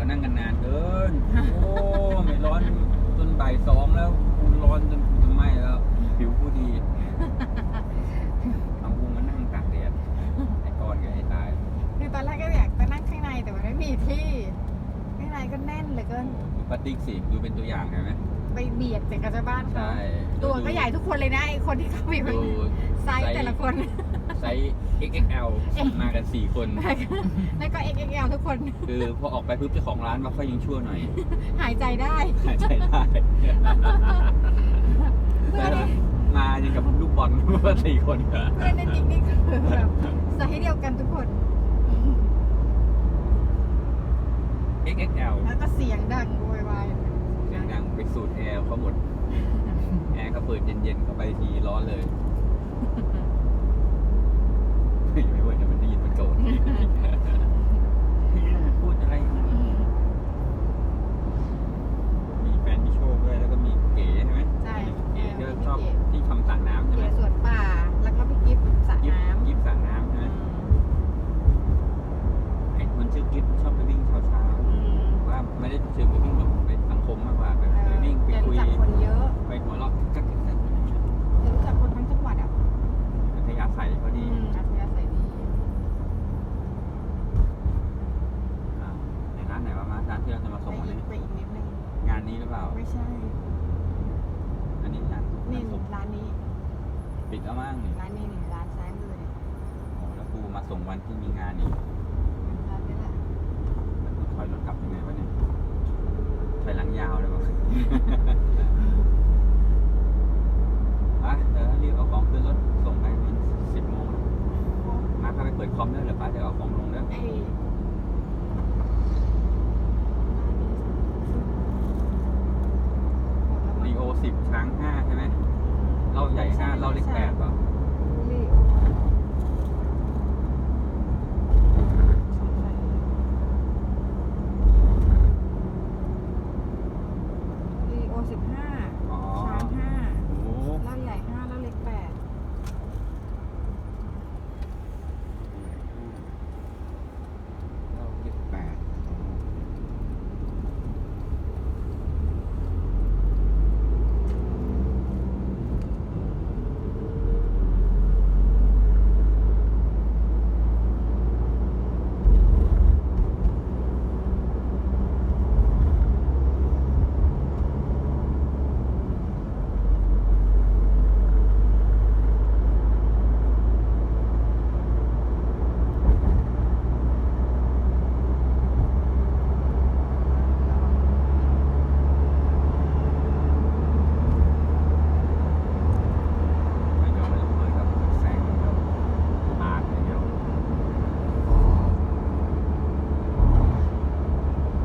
ก็นั่งกันนานเกิน โอ้ไม่ร้อนจนบ่ายสองแล้วกูร้อนจนกูจะไหม้แล้ว ผิวกูดีเอากูมานั่งตากแดดไอ้กอนกับไอ้ตายคือตอนแรกก็อยากไปนั่งข้างในแต่มันไม่มีที่ ข้างในก็แน่นเหลือเกินดูปฏิกสิดูเป็นตัวอย่างใช่ไหมไปเบียดจากกับเจ้าบ้านเขาใช่ตัวก็ใหญ่ทุกคนเลยนะไอคนที่เข้าไปดูไซส์แต่ละคน ไซส์ XXL มากัน 4 คน แล้วก็ XXL ทุกคน คือพอออกไปปุ๊บเจ้าของร้านมาค่อยยังชั่วหน่อย หายใจได้ หายใจได้เพื่อนในมายังกับลูกบอลว่าสี่คนเพื่อนในจิกนี่คือแบบไซส์เดียวกันทุกคน XXL แล้วก็เสียงดังโวยวายเสียงดังไปสูดแอร์เขาหมด แอร์ก็เปิดเย็นๆเข้าไปทีร้อนเลยไม่ไม่เว้ยเดี๋ยวมันได้ยินมันโกรธพูดอะไรอยู่มีแฟนพี่โชคด้วยแล้วก็มีเก๋ใช่ไหม ใช่ เก๋ที่ เออ ชอบ พี่เก๋ ที่ทำสระน้ำใช่ไห เกี ม ยร์สวนป่า แล้วก็พี่กิฟต์สระ ยิบ น้ำ ยิบสระน้ำใช่ไหมไอ้คนชื่อกิฟชอบไปวิ่งเช้า อืม ๆว่าไม่ได้เชิญไปวิ่งแบบไปสังคมมากกว่าแบบไปวิ่งไป จะ คุ รู้ ย จักคนเยอะ ไปหัวเราะกักกักกัก จะรู้จักคนทั้งจังหวัดอะ อัธยาศัยพอ อื ดี มอัธยาศัยดี อ่าในร้านไหนวะมาร้าน ที่เราจะมาส่งไปวันอีนี้กไปอีกนิดนึงงานนี้หรือเปล่า ไม่ใช่ อันนี้งานนี่งานศพร้านนี้ ปิดแล้วมั้งนี่ร้านนี้นี่ร้านซ้ายมือเนี่ยโอ้แล้วกูมาส่งวันที่มีงานนี่ร้านนี้แหละแล้วกูถอยรถกลับยังไงวะเนี่ยถอยหลังยาวเลยวะอะเดี๋ยวรีบเอาของขึ้นรถส่งไปมันสิบโมงแล้วมาพาไปเปิดคอมด้วยเดี๋ยวป้าจะเอาของลงด้วย ไอ้ รีโอ สิบช้างห้าใช่ไหมเราใหญ่ห้าเราเล็กแปดป่ะ